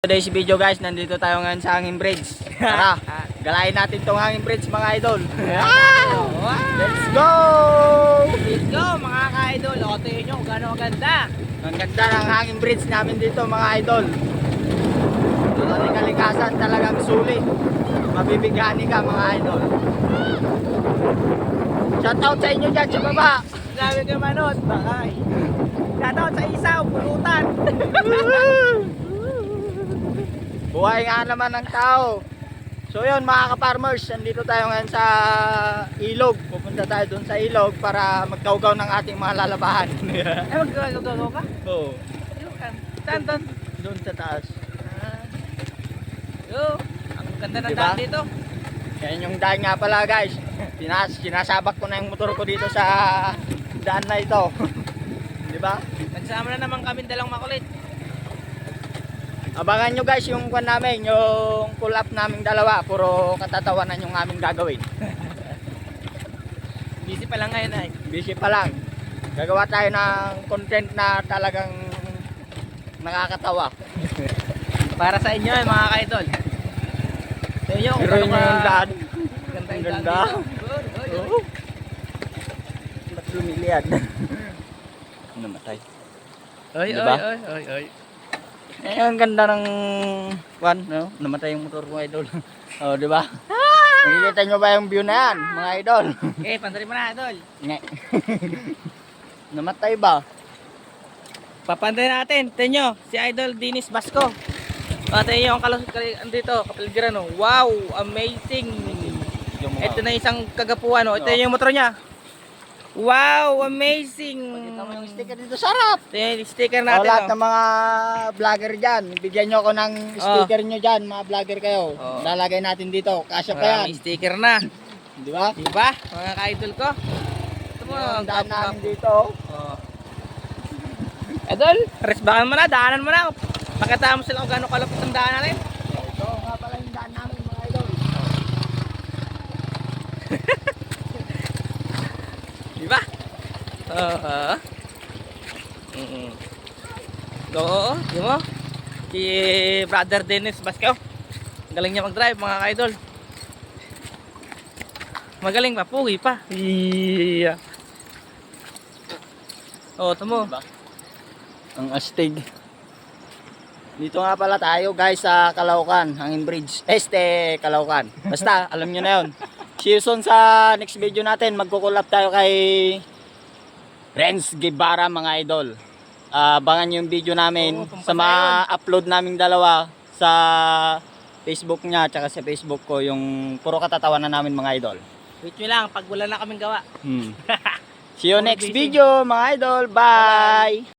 Today's video guys, nandito tayo ngayon sa Hanging Bridge. Tara, galayin natin tong Hanging Bridge mga idol. Let's go! Let's go mga ka-idol. O, tingin nyo gano'ng ganda. Ang ganda ng Hanging Bridge namin dito mga idol. Ang kalikasan talagang sulit. Mabibigani ka mga idol. Shoutout sa inyo dyan sa baba. Sabi ka manot, bakay. Shoutout sa isaw, pulutan. Buhay nga naman ng tao. So yun mga ka-farmers, nandito tayo ngayon sa ilog. Pupunta tayo doon sa ilog para magkaugaw ng ating mga lalabahan. Ay, magkagaw ka? Oo. Saan doon? doon sa taas. Yo, ang ganda ng Diba? daan dito. Yan yung daan nga pala guys. Pinas, sinasabak ko na yung motor ko dito sa daan na ito. Di ba? Nagsama na naman kami dalang makulit. Abangan nyo guys yung kwan namin, yung pull up naming dalawa. Puro katatawanan yung aming gagawin. Busy pa lang ngayon ay. Busy pa lang. Gagawa tayo ng content na talagang nakakatawa. Para sa inyo eh, mga ka-idol. Sa inyo kung gano'ng ka-. Ganda Ang yung ganda. Oo. Ba't lumiliad? Namatay. Oy, Diba? oy, oy, oy, oy. Eh, ang ganda ng one, no? Namatay yung motor ko, idol. oh, di ba? Nakikita nyo ba yung view na yan, mga idol? Okay, pantarin mo na, idol. Namatay ba? Papantay natin. Tingnan nyo, si Idol Dinis Basco. Uh, tingnan nyo ang kalas kal- andito, kapaligiran. Oh. Wow, amazing. Yung Ito na isang kagapuan. Oh. Ito yung motor niya. Wow, amazing. Pakita mo yung sticker dito, sarap! Ito yung sticker O, natin. lahat oh. ng mga vlogger dyan, bigyan nyo ako ng sticker nyo dyan, mga vlogger kayo. Oh. Lalagay natin dito, kasya pa Maraming yan. sticker na. Di ba? Diba, mga ka-idol ko? Ito mo, Yung daan namin dito. Oh. Idol, resbakan mo na, daanan mo na. Pakita mo sila kung gaano kalapit ang daan natin. Ito nga pala yung daan namin, mga idol. Diba? Oo. Mm Oo, di mo? Si Brother Dennis Basco. Galing niya mag-drive mga ka-idol. Magaling pa, pugi pa. Iya. Oh, tamo. Diba? Ang astig. Dito nga pala tayo guys sa Calaucan, Hangin Bridge. Este, Calaucan. Basta, alam nyo na yun. See you soon sa next video natin. Magkukulap tayo kay Renz Guevara mga idol. Ah, abangan yung video namin Oo, sa mga upload naming dalawa sa Facebook niya at sa Facebook ko yung puro katatawanan namin mga idol. Wait nyo lang, pag wala na kaming gawa. Hmm. See you next video mga idol. Bye!